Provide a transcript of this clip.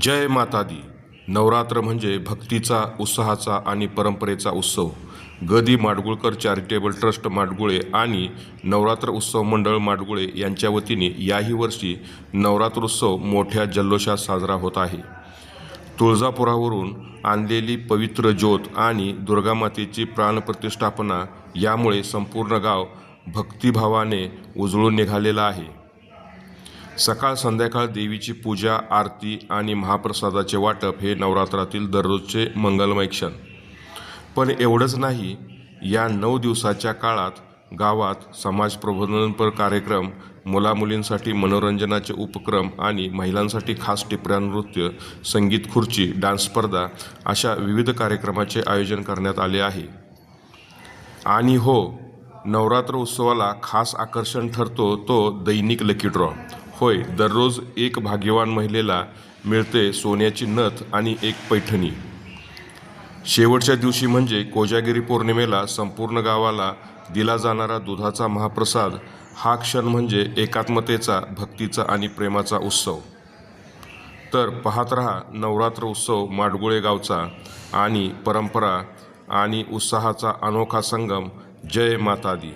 जय माता दी. नवरात्र म्हणजे भक्तीचा उत्साहाचा आणि परंपरेचा उत्सव. गदी माडगुळकर चॅरिटेबल ट्रस्ट माडगुळे आणि नवरात्र उत्सव मंडळ माडगुळे यांच्या वतीने याही वर्षी नवरात्रोत्सव मोठ्या जल्लोषात साजरा होत आहे. तुळजापुरावरून आणलेली पवित्र ज्योत आणि दुर्गामातेची प्राणप्रतिष्ठापना यामुळे संपूर्ण गाव भक्तिभावाने उजळून निघालेलं आहे. सकाळ संध्याकाळ देवीची पूजा आरती आणि महाप्रसादाचे वाटप हे नवरात्रातील दररोजचे मंगलमय क्षण. पण एवढंच नाही या नऊ दिवसाच्या काळात गावात समाज प्रबोधनपर कार्यक्रम मुलामुलींसाठी मनोरंजनाचे उपक्रम आणि महिलांसाठी खास टिपऱ्या नृत्य संगीत खुर्ची डान्स स्पर्धा अशा विविध कार्यक्रमाचे आयोजन करण्यात आले आहे. आणि हो नवरात्र उत्सवाला खास आकर्षण ठरतो तो दैनिक लकी ड्रॉ. होय दररोज एक भाग्यवान महिलेला मिळते सोन्याची नथ आणि एक पैठणी. शेवटच्या दिवशी म्हणजे कोजागिरी पौर्णिमेला संपूर्ण गावाला दिला जाणारा दुधाचा महाप्रसाद हा क्षण म्हणजे एकात्मतेचा भक्तीचा आणि प्रेमाचा उत्सव. तर पाहत रहा नवरात्र उत्सव माडगुळे गावचा आणि परंपरा आणि उत्साहाचा अनोखा संगम जय माता दी